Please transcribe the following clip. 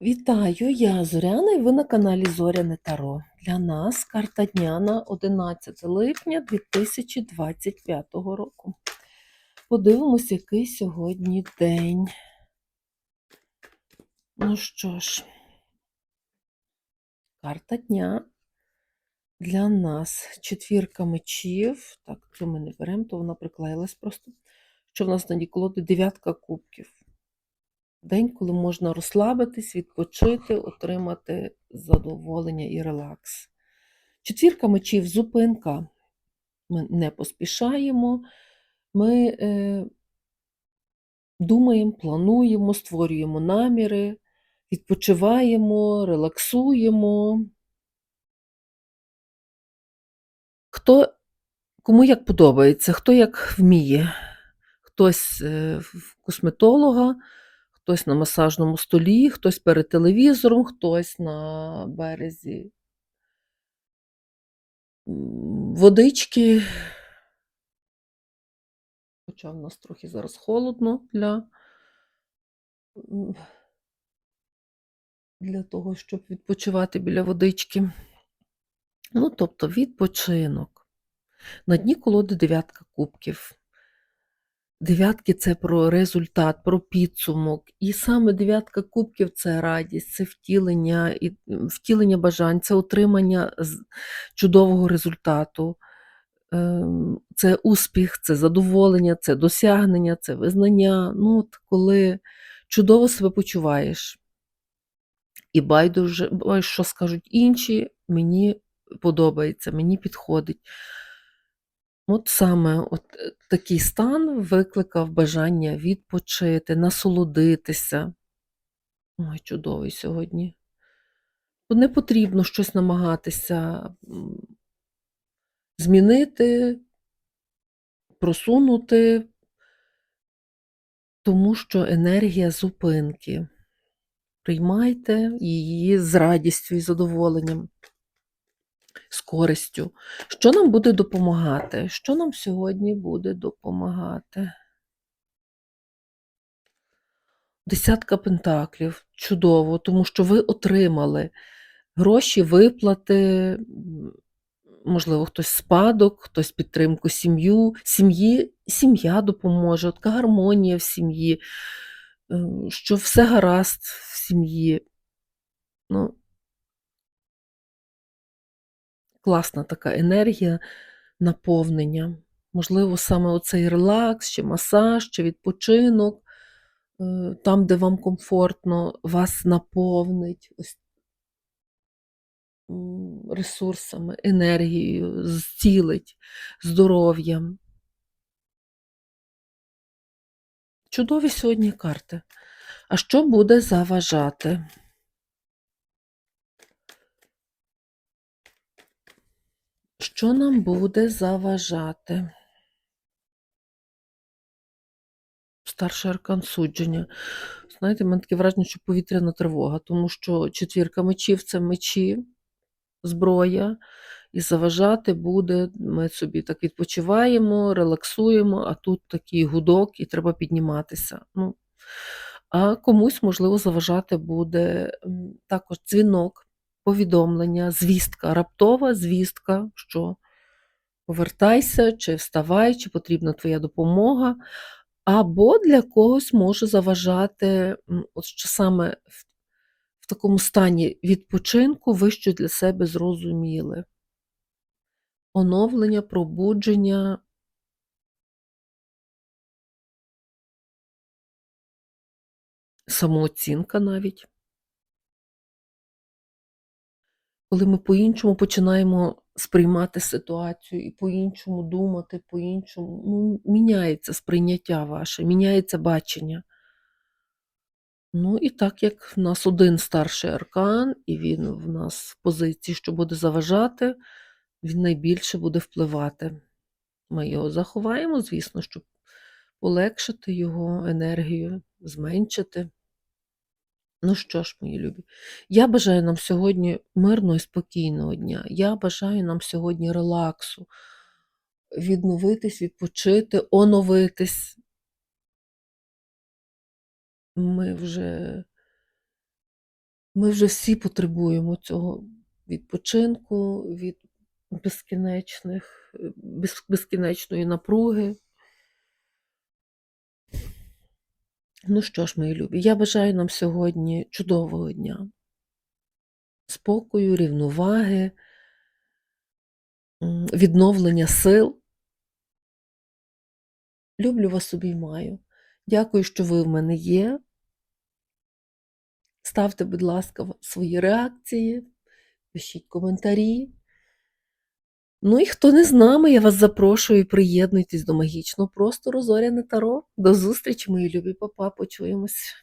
Вітаю, я Зоряна і ви на каналі Зоряне Таро. Для нас карта дня на 11 липня 2025 року. Подивимось, який сьогодні день. Ну що ж, карта дня для нас. Четвірка мечів. Так, цю ми не беремо, то вона приклеїлась просто. Що в нас на дні? Дев'ятка кубків. День, коли можна розслабитись, відпочити, отримати задоволення і релакс. Четвірка мечів зупинка. Ми не поспішаємо, ми е, думаємо, плануємо, створюємо наміри, відпочиваємо, релаксуємо. Хто кому як подобається, хто як вміє. Хтось е, в косметолога, хтось на масажному столі, хтось перед телевізором, хтось на березі водички. Хоча в нас трохи зараз холодно для, для того, щоб відпочивати біля водички. Ну, тобто відпочинок. На дні колоди дев'ятка кубків. Дев'ятки це про результат, про підсумок. І саме дев'ятка кубків це радість, це втілення, і втілення бажань, це отримання чудового результату. Ем, Це успіх, це задоволення, це досягнення, це визнання. Ну, от коли чудово себе почуваєш. І байдуже, що скажуть інші, мені подобається, мені підходить. От саме от е, такий стан викликав бажання відпочити, насолодитися. Ой, чудовий сьогодні. Не потрібно щось намагатися змінити, просунути, тому що енергія зупинки. Приймайте її з радістю і задоволенням, користю. Що нам буде допомагати? Що нам сьогодні буде допомагати? Десятка пентаклів. Чудово, тому що ви отримали гроші, виплати, можливо, хтось спадок, хтось підтримку сім'ю, сім'ї, сім'я допоможе, така гармонія в сім'ї, е, що все гаразд в сім'ї. Ну, класна така енергія наповнення. Можливо, саме оцей релакс, чи масаж, чи відпочинок, е, там, де вам комфортно, вас наповнить ось ресурсами, енергією, зцілить, здоров'ям. Чудові сьогодні карти. А що буде заважати? Що нам буде заважати? Старший аркан судження. Знаєте, мене таке враження, що повітряна тривога, тому що четвірка мечів це мечі, зброя, і заважати буде. Ми собі так відпочиваємо, релаксуємо, а тут такий гудок, і треба підніматися. Ну, а комусь, можливо, заважати буде також дзвінок, повідомлення, звістка, раптова звістка, що повертайся, чи вставай, чи потрібна твоя допомога. Або для когось може заважати, от що саме в, такому стані відпочинку ви що для себе зрозуміли. Оновлення, пробудження, самооцінка навіть. Коли ми по-іншому починаємо сприймати ситуацію і по-іншому думати, по-іншому, ну, міняється сприйняття ваше, міняється бачення. Ну, і так як в нас один старший аркан, і він в нас в позиції, що буде заважати, він найбільше буде впливати. Ми його заховаємо, звісно, щоб полегшити його енергію, зменшити. Ну що ж, мої любі, я бажаю нам сьогодні мирного і спокійного дня. Я бажаю нам сьогодні релаксу, відновитись, відпочити, оновитись. Ми вже Ми вже всі потребуємо цього відпочинку, від безкінечних, без, безкінечної напруги. Ну що ж, мої любі, я бажаю нам сьогодні чудового дня, спокою, рівноваги, відновлення сил. Люблю вас обіймаю. Дякую, що ви в мене є. Ставте, будь ласка, свої реакції, пишіть коментарі. Ну і хто не з нами, я вас запрошую, приєднуйтесь до магічного простору Зоряне Таро. До зустрічі, мої любі папа, почуємось.